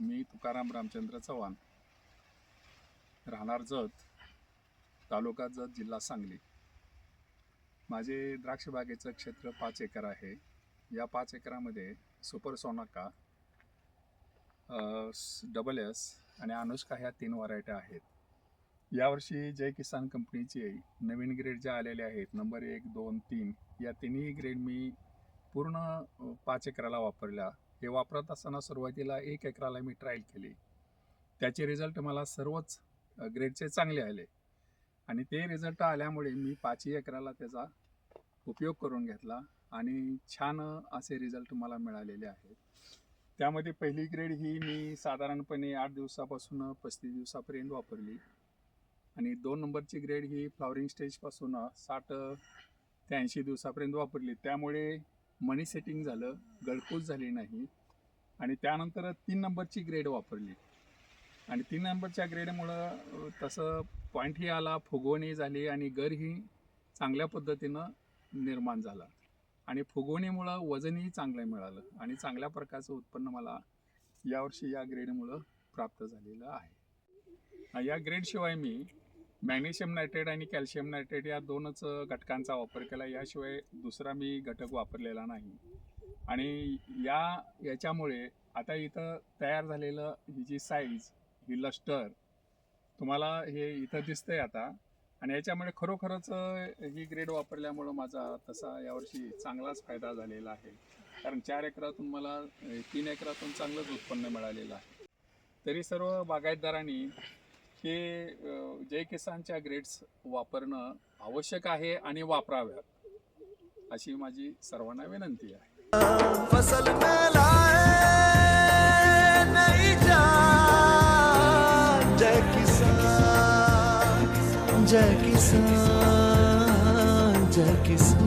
मी तुकाराम रामचंद्र चव्हाण. राहणार जत तालुका जत जिल्हा सांगली. माझे द्राक्ष बागेचं क्षेत्र पाच एकर आहे. या पाच एकरामध्ये सुपर सोनाका डबल एस आणि अनुष्का ह्या तीन व्हरायट्या आहेत. यावर्षी जय किसान कंपनीचे नवीन ग्रेड ज्या आलेले आहेत नंबर एक दोन तीन या तिन्ही ग्रेड मी पूर्ण पाच एकराला वापरल्या. हे वापरत असताना सुरुवातीला एक एकराला मी ट्रायल केली. त्याचे रिझल्ट मला सर्वच ग्रेडचे चांगले आले. आणि ते रिझल्ट आल्यामुळे मी पाचही एकराला त्याचा उपयोग करून घेतला आणि छान असे रिझल्ट मला मिळालेले आहेत. त्यामध्ये पहिली ग्रेड ही मी साधारणपणे आठ दिवसापासून पस्तीस दिवसापर्यंत वापरली. आणि दोन नंबरची ग्रेड ही फ्लॉवरिंग स्टेजपासून साठ ते ऐंशी दिवसापर्यंत वापरली. त्यामुळे मनी सेटिंग झालं गळकूस झाली नाही. आणि त्यानंतर तीन नंबरची ग्रेड वापरली. आणि तीन नंबरच्या ग्रेडमुळं तसं पॉईंटही आला फुगवणी झाली आणि गरही चांगल्या पद्धतीनं निर्माण झाला. आणि फुगवणीमुळं वजनही चांगलं मिळालं आणि चांगल्या प्रकारचं उत्पन्न मला यावर्षी या ग्रेडमुळं प्राप्त झालेलं आहे. या ग्रेडशिवाय मी मॅग्नेशियम नायट्रेट आणि कॅल्शियम नायट्रेट या दोनच घटकांचा वापर केला. याशिवाय दुसरा मी घटक वापरलेला नाही. आणि या याच्यामुळे आता इथं तयार झालेलं ही जी साईज ही लस्टर तुम्हाला हे इथं दिसतंय आता. आणि याच्यामुळे खरोखरच ही ग्रेड वापरल्यामुळं माझा तसा यावर्षी चांगलाच फायदा झालेला आहे. कारण चार एकरातून मला तीन एकरातून चांगलंच उत्पन्न मिळालेलं आहे. तरी सर्व बागायतदारांनी की जय किसानच्या ग्रेड्स वापरणं आवश्यक आहे आणि वापराव्यात अशी माझी सर्वांना विनंती आहे. फसल जय किसान जय किसान जय किसान।